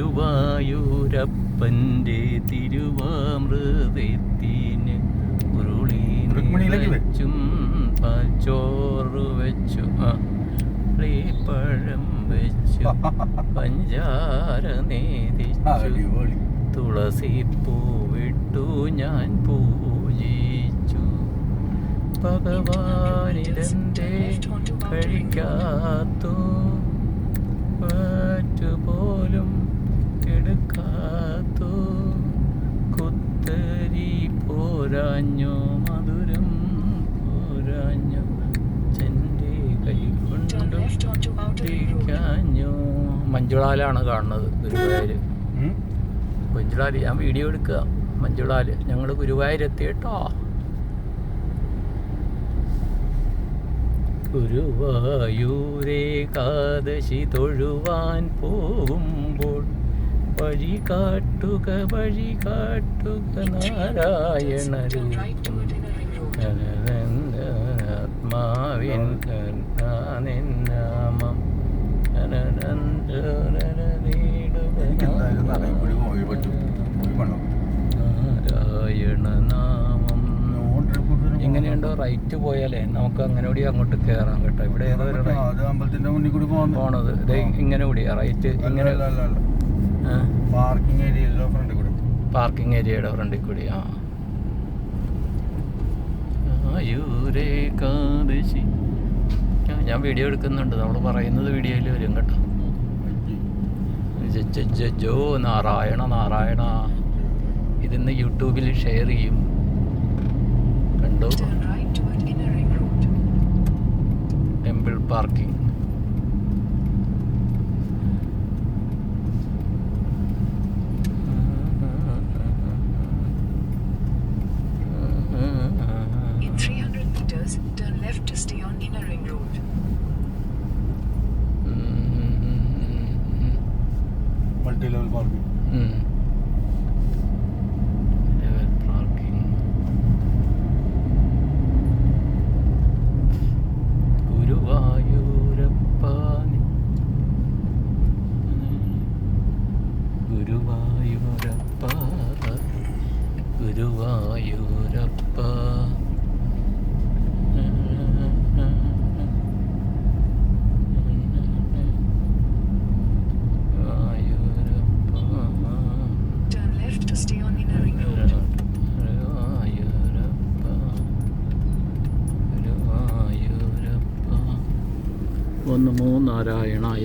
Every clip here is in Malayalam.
ഗുരുവായൂരപ്പന്റെ തിരുവാമൃതത്തിന് ഉരുളി. വെച്ചും ചോറ് വെച്ചു. പഴം വെച്ചു. പഞ്ചാര നേതിച്ചു തുളസി പൂവിട്ടു ഞാൻ പൂജിച്ചു. ഭഗവാനിരന്തേ കഴിക്കാത്തു? പോലും പോരാഞ്ഞോ മധുരം പോരാഞ്ഞോ. ചെന്റെ കൈ കൊണ്ടോ മഞ്ജുളാലാണ് കാണുന്നത് ഗുരുവായൂർ മഞ്ജുളാൽ ഞാൻ വീഡിയോ എടുക്കുക. മഞ്ജുളാൽ ഞങ്ങൾ ഗുരുവായൂരെത്തി കേട്ടോ. ഗുരുവായൂരേകാദശി തൊഴുവാൻ പോകുമ്പോൾ വഴി കാട്ടുക വഴി കാട്ടുക നാരായണ ആത്മാവിൻ നാമം എനിക്ക് എന്തായാലും നരയൻകുടി പോയി പറ്റും. പോയി വേണം നാരായണ നാമം നോൺ ട്രിപ്പ് എങ്ങനെയുണ്ടോ റൈറ്റ് പോയാലേ നമുക്ക് അങ്ങനെ കൂടി അങ്ങോട്ട് കേറാം കേട്ടോ. ഇവിടെ ഏതോ ഒരു പോണത്. ഇങ്ങനെ കൂടിയാ റൈറ്റ് ഇങ്ങനെ പാർക്കിംഗ് ഏരിയയിലോ ഫ്രണ്ട് കൂടി? പാർക്കിംഗ് ഏരിയയുടെ ഫ്രണ്ടിൽ കൂടി ആ. ആയൂരേകാദശി ഞാൻ വീഡിയോ എടുക്കുന്നുണ്ട്. നമ്മൾ പറയുന്നത് വീഡിയോയിൽ വരും കേട്ടോ. ജ- ജ- ജ- ജോ നാരായണ നാരായണ. ഇതിന്ന് യൂട്യൂബിൽ ഷെയർ ചെയ്യും. കണ്ടോ? Temple parking 60 on Inner Ring Road. Multi level parking Guruvayurappa Guruvayurappa to stay on Inner Ring Road. ഒന്ന് മൂന്നാരായണായ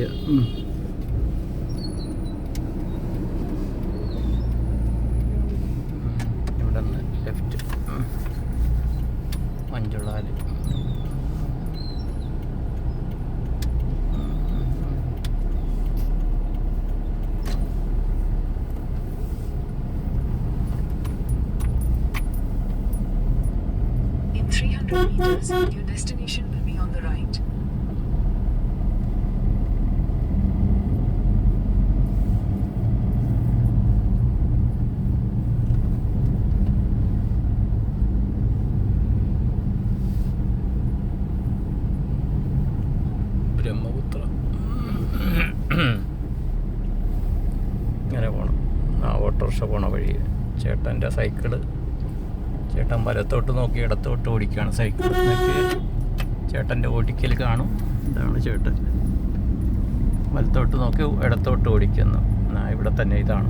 100 meters, your destination will be on the right. Brahmaputra ഇങ്ങനെ പോകണം ആ ഓട്ടോറിക്ഷ പോണ വഴി ചേട്ടന്റെ സൈക്കിൾ ചേട്ടൻ വലത്തോട്ട് നോക്കി ഇടത്തോട്ട് ഓടിക്കുകയാണ് സൈക്കിൾ. ചേട്ടന്റെ ഓടിക്കൽ കാണും. ഇതാണ് ചേട്ടൻ. വലത്തോട്ട് നോക്കി ഇടത്തോട്ട് ഓടിക്കുന്നു. ഇവിടെ തന്നെ ഇതാണ്.